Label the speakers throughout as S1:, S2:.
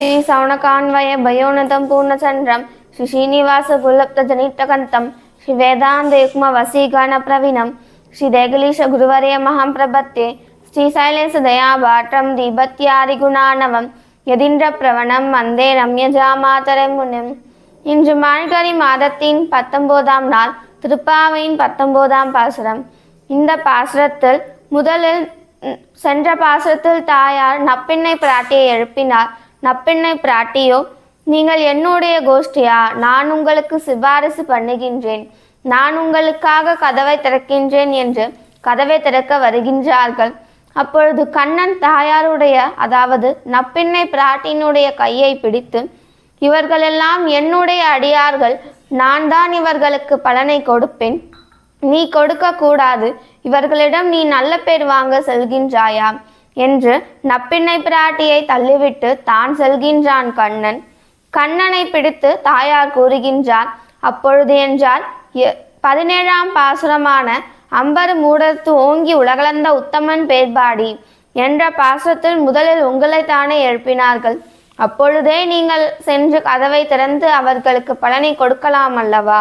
S1: శ్రీ సౌనకాన్వయ భయోన్నతం పూర్ణచంద్రం ஸ்ரீ ஸ்ரீனிவாச గుల్లప్త జనిట్టకంతం శ్రీ వేదాంత యుక్మ వసీగాన ప్రవీణం శ్రీ దేగలీశ గురువర్య మహం ప్రభత్తే శ్రీ శైలేశ దయాభాటం దీపత్యాది குணாணவம் எதின்ற பிரவணம் வந்தே ரம்யஜாமாதரை முனிம் இன்று மார்கழி மாதத்தின் பத்தொன்பதாம் நாள் திருப்பாவையின் பத்தொன்பதாம் பாசுரம் இந்த பாசுரத்தில் முதலில் சென்ற பாசுரத்தில் தாயார் நப்பிண்ணை பிராட்டியை எழுப்பினார் நப்பெண்ணை பிராட்டியோ நீங்கள் என்னுடைய கோஷ்டியா? நான் உங்களுக்கு சிபாரிசு பண்ணுகின்றேன். நான் உங்களுக்காக கதவை திறக்கின்றேன் என்று கதவை திறக்க வருகின்றார்கள். அப்பொழுது கண்ணன் தாயாருடைய அதாவது நப்பிண்ணை பிராட்டியினுடைய கையை பிடித்து இவர்களெல்லாம் என்னுடைய அடியார்கள். நான் தான் இவர்களுக்கு பலனை கொடுப்பேன். நீ கொடுக்க கூடாது இவர்களிடம் நீ நல்ல பேர் வாங்க செல்கின்றாயா? என்று நப்பிண்ணை பிராட்டியை தள்ளிவிட்டு தான் செல்கின்றான் கண்ணன். கண்ணனை பிடித்து தாயார் கூறுகின்றார் அப்பொழுது என்றால் எ- பதினேழாம் பாசுரமான அம்பர் மூடத்து ஓங்கி உலகளந்த உத்தமன் பேர்பாடி என்ற பாசுரத்தில் முதலில் உங்களைத்தானே எழுப்பினார்கள். அப்பொழுதே நீங்கள் சென்று கதவை திறந்து அவர்களுக்கு பலனை கொடுக்கலாம் அல்லவா?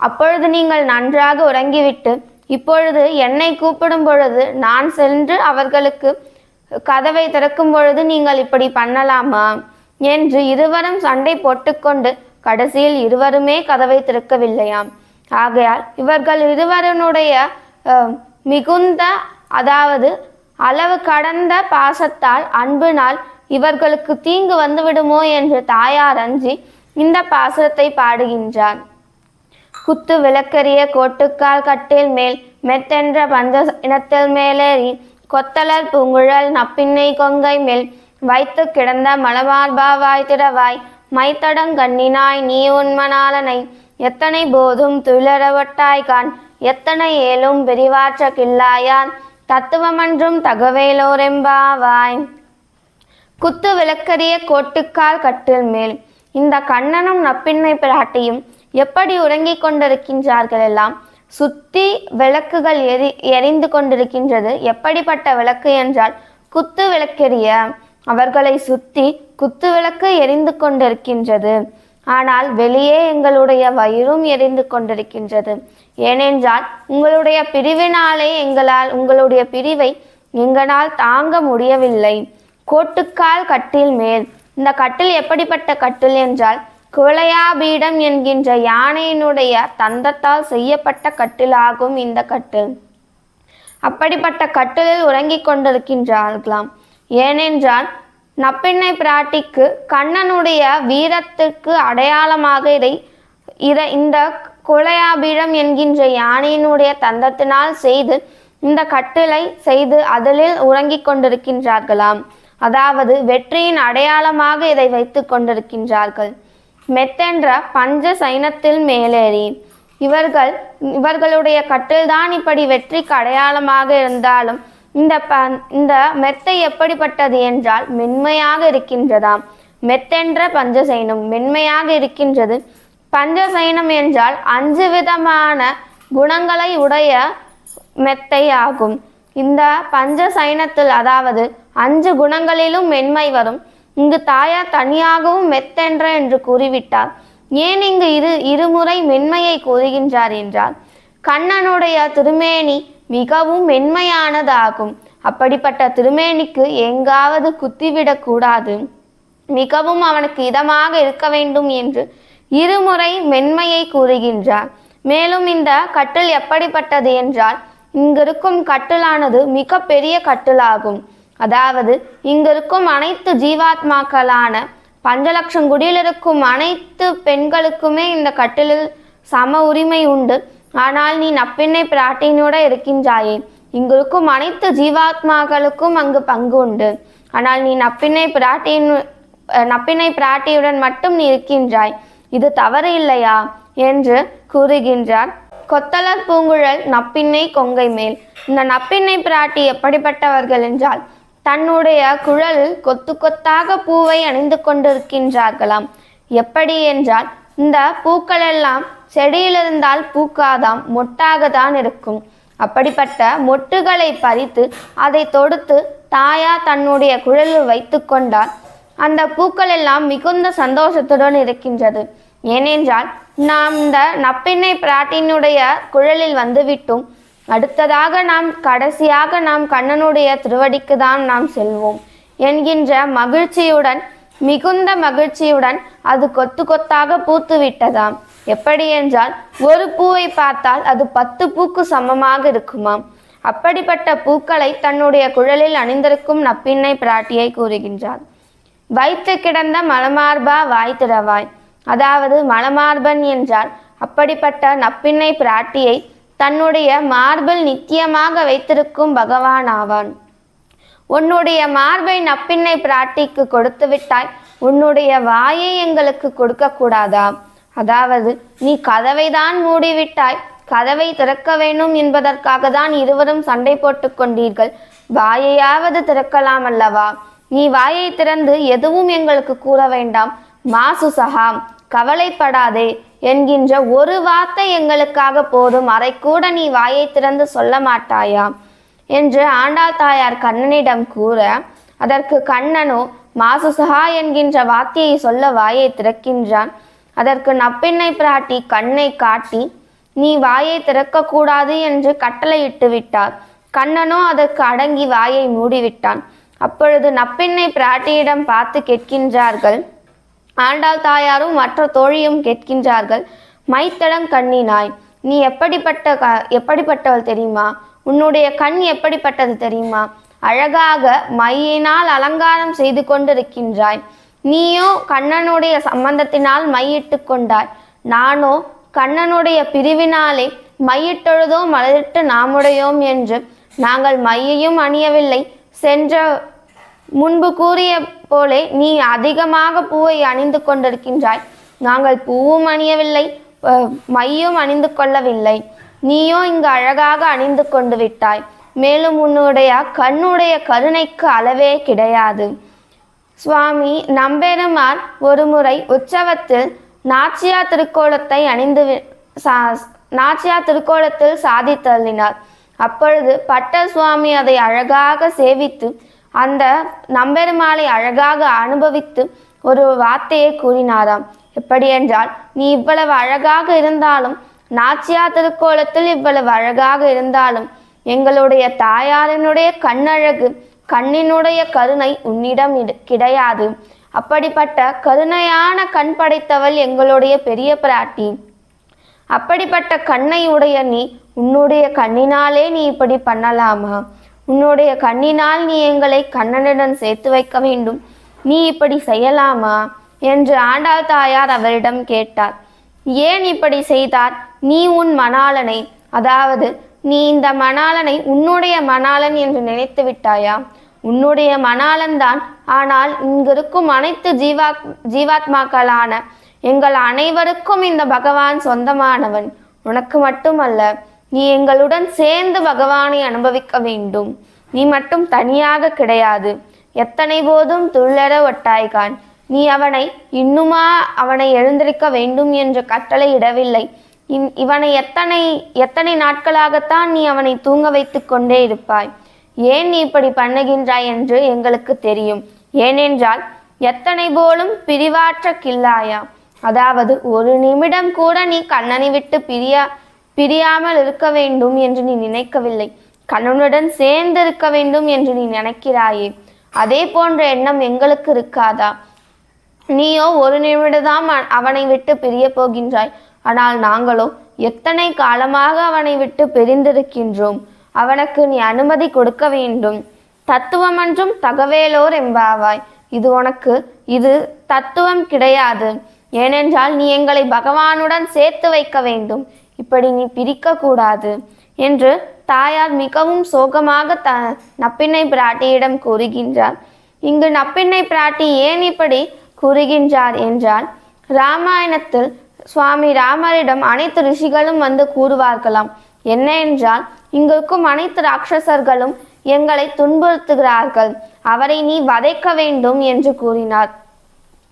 S1: அப்பொழுது நீங்கள் நன்றாக உறங்கிவிட்டு இப்பொழுது என்னை கூப்பிடும் பொழுது நான் சென்று அவர்களுக்கு கதவை திறக்கும் பொழுது நீங்கள் இப்படி பண்ணலாமா? என்று இருவரும் சண்டை போட்டுக்கொண்டு கடைசியில் இருவருமே கதவை திறக்கவில்லையாம். ஆகையால் இவர்கள் இருவருடைய மிகுந்த அதாவது அளவு கடந்த பாசத்தால் அன்பினால் இவர்களுக்கு தீங்கு வந்துவிடுமோ என்று தாயார் அஞ்சி இந்த பாசத்தை பாடுகின்றார் குத்து விளக்கரிய கோட்டுக்கால் கட்டில் மேல் மெத்தென்ற பஞ்ச இனத்தில் மேலேறி கொத்தலர் பூங்குழல் நப்பின்னை கொங்கை மேல் வைத்து கிடந்த மலமார்பாவாய் திடவாய் மைத்தடங் நீ உண்மனாலனை எத்தனை போதும் துயிலறவட்டாய் கான் எத்தனை ஏலும் பிரிவாற்ற கில்லாயான் தத்துவமன்றும் தகவேலோரெம்பாவாய். குத்து விளக்கரிய கோட்டுக்கால் கட்டில் மேல் இந்த கண்ணனும் நப்பின்னை பிராட்டியும் எப்படி உறங்கிக் கொண்டிருக்கின்றார்கள் எல்லாம் சுத்தி விளக்குகள் எரி எரிந்து கொண்டிருக்கின்றது. எப்படிப்பட்ட விளக்கு என்றால் குத்து விளக்கெரிய அவர்களை சுத்தி குத்து விளக்கு எரிந்து கொண்டிருக்கின்றது. ஆனால் வெளியே எங்களுடைய வயிறும் எரிந்து கொண்டிருக்கின்றது. ஏனென்றால் உங்களுடைய பிரிவினாலே எங்களால் உங்களுடைய பிரிவை எங்களால் தாங்க முடியவில்லை. கோட்டுக்கால் கட்டில் மேல். இந்த கட்டில் எப்படிப்பட்ட கட்டில் என்றால் குலையாபீடம் என்கின்ற யானையினுடைய தந்தத்தால் செய்யப்பட்ட கட்டிலாகும் இந்த கட்டில் அப்படிப்பட்ட கட்டிலில் உறங்கிக் கொண்டிருக்கின்றார்களாம். ஏனென்றால் நப்பிண்ணை பிராட்டிக்கு கண்ணனுடைய வீரத்திற்கு அடையாளமாக இதை இதை இந்த குலையாபீடம் என்கின்ற யானையினுடைய தந்தத்தினால் செய்து இந்த கட்டிலை செய்து அதிலில் உறங்கிக் கொண்டிருக்கின்றார்களாம். அதாவது வெற்றியின் அடையாளமாக இதை வைத்துக் கொண்டிருக்கின்றார்கள். மெத்தென்ற பஞ்ச சைனத்தில் மேலேறி. இவர்கள் இவர்களுடைய கட்டில்தான் இப்படி வெற்றிக்கு அடையாளமாக இருந்தாலும் இந்த ப இந்த மெத்தை எப்படிப்பட்டது என்றால் மென்மையாக இருக்கின்றதாம். மெத்தென்ற பஞ்சசைனம் மென்மையாக இருக்கின்றது. பஞ்சசைனம் என்றால் அஞ்சு விதமான குணங்களை உடைய மெத்தை ஆகும். இந்த பஞ்ச சைனத்தில் அதாவது அஞ்சு குணங்களிலும் மென்மை வரும். இங்கு தாயார் தனியாகவும் மெத்தென்ற என்று கூறிவிட்டார். ஏன் இங்கு இரு இருமுறை மென்மையை கூறுகின்றார் என்றால் கண்ணனுடைய திருமேனி மிகவும் மென்மையானதாகும். அப்படிப்பட்ட திருமேனிக்கு எங்காவது குத்திவிடக் கூடாது. மிகவும் அவனுக்கு இதமாக இருக்க வேண்டும் என்று இருமுறை மென்மையை கூறுகின்றார். மேலும் இந்த கட்டில் எப்படிப்பட்டது என்றால் இங்கிருக்கும் கட்டிலானது மிக பெரிய கட்டிலாகும். அதாவது இங்கிருக்கும் அனைத்து ஜீவாத்மாக்களான பஞ்சலட்சம் குடியில் இருக்கும் அனைத்து பெண்களுக்குமே இந்த கட்டிலில் சம உரிமை உண்டு. ஆனால் நீ நப்பெண்ணை பிராட்டினோட இருக்கின்றாயே. இங்கிருக்கும் அனைத்து ஜீவாத்மாக்களுக்கும் அங்கு பங்கு உண்டு. ஆனால் நீ நப்பிண்ணை பிராட்டியின் அஹ், நப்பிண்ணை பிராட்டியுடன் மட்டும் நீ இருக்கின்றாய். இது தவறு இல்லையா? என்று கூறுகின்றார். கொத்தலர் பூங்குழல் நப்பிண்ணை கொங்கை மேல். இந்த நப்பிண்ணை பிராட்டி எப்படிப்பட்டவர்கள் என்றால் தன்னுடைய குழலில் கொத்து கொத்தாக பூவை அணிந்து கொண்டிருக்கின்றார்களாம். எப்படி என்றால் இந்த பூக்கள் எல்லாம் செடியிலிருந்தால் பூக்காதாம் மொட்டாக தான் இருக்கும். அப்படிப்பட்ட மொட்டுகளை பறித்து அதை தொடுத்து தாயா தன்னுடைய குழலில் வைத்து கொண்டார் அந்த பூக்கள் எல்லாம் மிகுந்த சந்தோஷத்துடன் இருக்கின்றது. ஏனென்றால் நாம் இந்த நப்பெண்ணை பிராட்டினுடைய குழலில் வந்துவிட்டோம். அடுத்ததாக நாம் கடைசியாக நாம் கண்ணனுடைய திருவடிக்கு தான் நாம் செல்வோம் என்கின்ற மகிழ்ச்சியுடன் மிகுந்த மகிழ்ச்சியுடன் அது கொத்து கொத்தாக பூத்து விட்டதாம். எப்படி என்றால் ஒரு பூவை பார்த்தால் அது பத்து பூக்கு சமமாக இருக்குமாம். அப்படிப்பட்ட பூக்களை தன்னுடைய குழலில் அணிந்திருக்கும் நப்பின்னை பிராட்டியை கூறுகின்றார் வைத்து கிடந்த மலமார்பா வாய் திறவாய். அதாவது மலமார்பன் என்றால் அப்படிப்பட்ட நப்பின்னை பிராட்டியை தன்னுடைய மார்பில் நித்தியமாக வைத்திருக்கும் பகவான் ஆவான். உன்னுடைய மார்பை நப்பின்னை பிராட்டிக்கு கொடுத்து விட்டாய் உன்னுடைய வாயை எங்களுக்கு கொடுக்க கூடாதா? அதாவது நீ கதவை தான் மூடிவிட்டாய் கதவை திறக்க வேண்டும் என்பதற்காக தான் இருவரும் சண்டை போட்டுக் கொண்டீர்கள். வாயையாவது திறக்கலாம் அல்லவா? நீ வாயை திறந்து எதுவும் எங்களுக்கு கூற வேண்டாம். மாசு சகாம் கவலைப்படாதே. என்கின்ற ஒரு வார்த்தை எங்களுக்காக போதும். அரை கூட நீ வாயை திறந்து சொல்ல மாட்டாயா? என்று ஆண்டாள் தாயார் கண்ணனிடம் கூற அதற்கு கண்ணனோ மாசுசகா என்கின்ற வார்த்தையை சொல்ல வாயை திறக்கின்றான். அதற்கு நப்பெண்ணை பிராட்டி கண்ணை காட்டி நீ வாயை திறக்கக்கூடாது என்று கட்டளையிட்டு விட்டார். கண்ணனோ அதற்கு அடங்கி வாயை மூடிவிட்டான். அப்பொழுது நப்பெண்ணை பிராட்டியிடம் பார்த்து கேட்கின்றார்கள் ஆண்டாள் தாயாரும் மற்ற தோழியும் கேட்கின்றார்கள் மைத்தடம் கண்ணினாய் நீ எப்படிப்பட்ட க எப்படிப்பட்டவள் தெரியுமா? உன்னுடைய கண் எப்படிப்பட்டது தெரியுமா? அழகாக மையினால் அலங்காரம் செய்து கொண்டிருக்கின்றாய். நீயோ கண்ணனுடைய சம்பந்தத்தினால் மையிட்டு கொண்டாய். நானோ கண்ணனுடைய பிரிவினாலே மையிட்டொழுதோ மலரிட்டு நாமுடையோம் என்று நாங்கள் மையையும் அணியவில்லை. சென்ற முன்பு கூறிய போலே நீ அதிகமாக பூவை அணிந்து கொண்டிருக்கின்றாய். நாங்கள் பூவும் அணியவில்லை மையும் அணிந்து கொள்ளவில்லை. நீயோ இங்கு அழகாக அணிந்து கொண்டு விட்டாய். மேலும் உன்னுடைய கண்ணுடைய கருணைக்கு அளவே கிடையாது. சுவாமி நம்பெருமான் ஒருமுறை உற்சவத்தில் நாச்சியார் திருக்கோலத்தை அணிந்து வி- சா- நாச்சியார் திருக்கோலத்தில் சாதித்தள்ளினார். அப்பொழுது பட்ட சுவாமி அதை அழகாக சேவித்து அந்த நம்பெருமாளை அழகாக அனுபவித்து ஒரு வார்த்தையை கூறினாராம். எப்படி என்றால் நீ இவ்வளவு அழகாக இருந்தாலும் நாச்சியா திருக்கோலத்தில் இவ்வளவு அழகாக இருந்தாலும் எங்களுடைய தாயாரினுடைய கண்ணழகு கண்ணினுடைய கருணை உன்னிடம் இடு- கிடையாது. அப்படிப்பட்ட கருணையான கண் படைத்தவள் எங்களுடைய பெரிய பிராட்டி. அப்படிப்பட்ட கண்ணை உடைய நீ உன்னுடைய கண்ணினாலே நீ இப்படி பண்ணலாமா? உன்னுடைய கண்ணினால் நீ எங்களை கண்ணனுடன் சேர்த்து வைக்க வேண்டும். நீ இப்படி செய்யலாமா? என்று ஆண்டாள் தாயார் அவரிடம் கேட்டார். ஏன் இப்படி செய்தார்? நீ உன் மணாளனை அதாவது நீ இந்த மணாளனை உன்னுடைய மணாளன் என்று நினைத்து விட்டாயா? உன்னுடைய மணாளன்தான் ஆனால் இங்கிருக்கும் அனைத்து ஜீவா ஜீவாத்மாக்களான எங்கள் அனைவருக்கும் இந்த பகவான் சொந்தமானவன். உனக்கு மட்டுமல்ல நீ எங்களுடன் சேர்ந்து பகவானை அனுபவிக்க வேண்டும். நீ மட்டும் தனியாக கிடையாது. எத்தனை போதும் துள்ளர ஒட்டாய்கான். நீ அவனை இன்னுமா அவனை எழுந்திருக்க வேண்டும் என்று கட்டளை இடவில்லை. இன்- இவனை எத்தனை எத்தனை நாட்களாகத்தான் நீ அவனை தூங்க வைத்துக் கொண்டே இருப்பாய். ஏன் நீ இப்படி பண்ணுகின்றாய் என்று எங்களுக்கு தெரியும். ஏனென்றால் எத்தனை போலும் பிரிவாற்ற கில்லாயா அதாவது ஒரு நிமிடம் கூட நீ கண்ணனை விட்டு பிரியா பிரியாமல் இருக்க வேண்டும் என்று நீ நினைக்கவில்லை. கண்ணனுடன் சேர்ந்து இருக்க வேண்டும் என்று நீ நினைக்கிறாயே. அதே போன்ற எண்ணம் எங்களுக்கு இருக்காதா? நீயோ ஒரு நிமிடம்தான் அவனை விட்டு பிரிய போகின்றாய். ஆனால் நாங்களோ எத்தனை காலமாக அவனை விட்டு பிரிந்திருக்கின்றோம்? அவனுக்கு நீ அனுமதி கொடுக்க வேண்டும். தத்துவமன்றும் தகவேலோர் எம்பாவாய் இது உனக்கு இது தத்துவம் கிடையாது. ஏனென்றால் நீ எங்களை பகவானுடன் சேர்த்து வைக்க வேண்டும். இப்படி நீ பிரிக்க கூடாது என்று தாயார் மிகவும் சோகமாக த நப்பிண்ணை பிராட்டியிடம் கூறுகின்றார். இங்கு நப்பிண்ணை பிராட்டி ஏன் இப்படி கூறுகின்றார் என்றால் ராமாயணத்தில் சுவாமி ராமரிடம் அனைத்து ரிஷிகளும் வந்து கூறுவார்களாம். என்ன என்றால் இங்கிருக்கும் அனைத்து ராட்சசர்களும் எங்களை துன்புறுத்துகிறார்கள். அவரை நீ வதைக்க வேண்டும் என்று கூறினார்.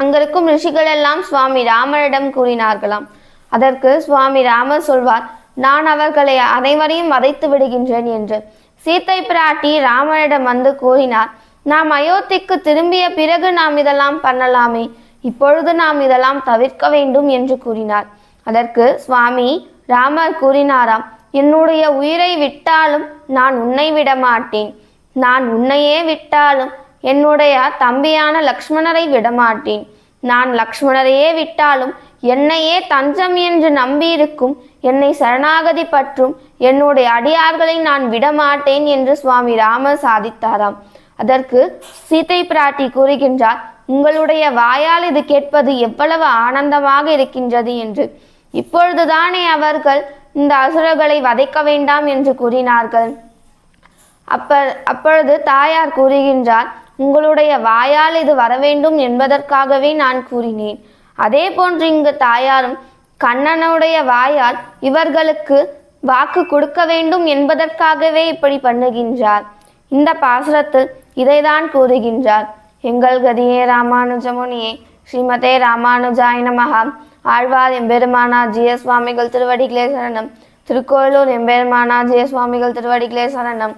S1: அங்கிருக்கும் ரிஷிகள் எல்லாம் சுவாமி ராமரிடம் கூறினார்களாம். அதற்கு சுவாமி ராமர் சொல்வார் நான் அவர்களை அனைவரையும் வதைத்து விடுகின்றேன் என்று. சீத்தை பிராட்டி ராமனிடம் வந்து கூறினார் நாம் அயோத்திக்கு திரும்பிய பிறகு நாம் இதெல்லாம் பண்ணலாமே. இப்பொழுது நாம் இதெல்லாம் தவிர்க்க வேண்டும் என்று கூறினார். அதற்கு சுவாமி ராமர் கூறினாராம் என்னுடைய உயிரை விட்டாலும் நான் உன்னை விட மாட்டேன் நான் உன்னையே விட்டாலும் என்னுடைய தம்பியான லக்ஷ்மணரை விடமாட்டேன். நான் லக்ஷ்மணரையே விட்டாலும் என்னையே தஞ்சம் என்று நம்பியிருக்கும் என்னை சரணாகதி பற்றும் என்னுடைய அடியார்களை நான் விடமாட்டேன் என்று சுவாமி ராமர் சாதித்தாராம். அதற்கு சீதை பிராட்டி கூறுகின்றார் உங்களுடைய வாயால் இது கேட்பது எவ்வளவு ஆனந்தமாக இருக்கின்றது என்று. இப்பொழுதுதானே அவர்கள் இந்த அசுரர்களை வதைக்க வேண்டாம் என்று கூறினார்கள். அப்ப அப்பொழுது தாயார் கூறுகின்றார் உங்களுடைய வாயால் இது வரவேண்டும் என்பதற்காகவே நான் கூறினேன். அதே போன்று இங்கு தாயாரும் கண்ணனுடைய வாயால் இவர்களுக்கு வாக்கு கொடுக்க வேண்டும் என்பதற்காகவே இப்படி பண்ணுகின்றார். இந்த பாசுரத்தில் இதைதான் கூறுகின்றார். எங்கள் கதியே ராமானுஜமுனியே ஸ்ரீமதே ராமானுஜாய மகா ஆழ்வார் எம்பெருமானா ஜிய சுவாமிகள் திருவடிகளே சரணம் திருக்கோயிலூர் எம்பெருமானா ஜிய சுவாமிகள் திருவடிகளே சரணம்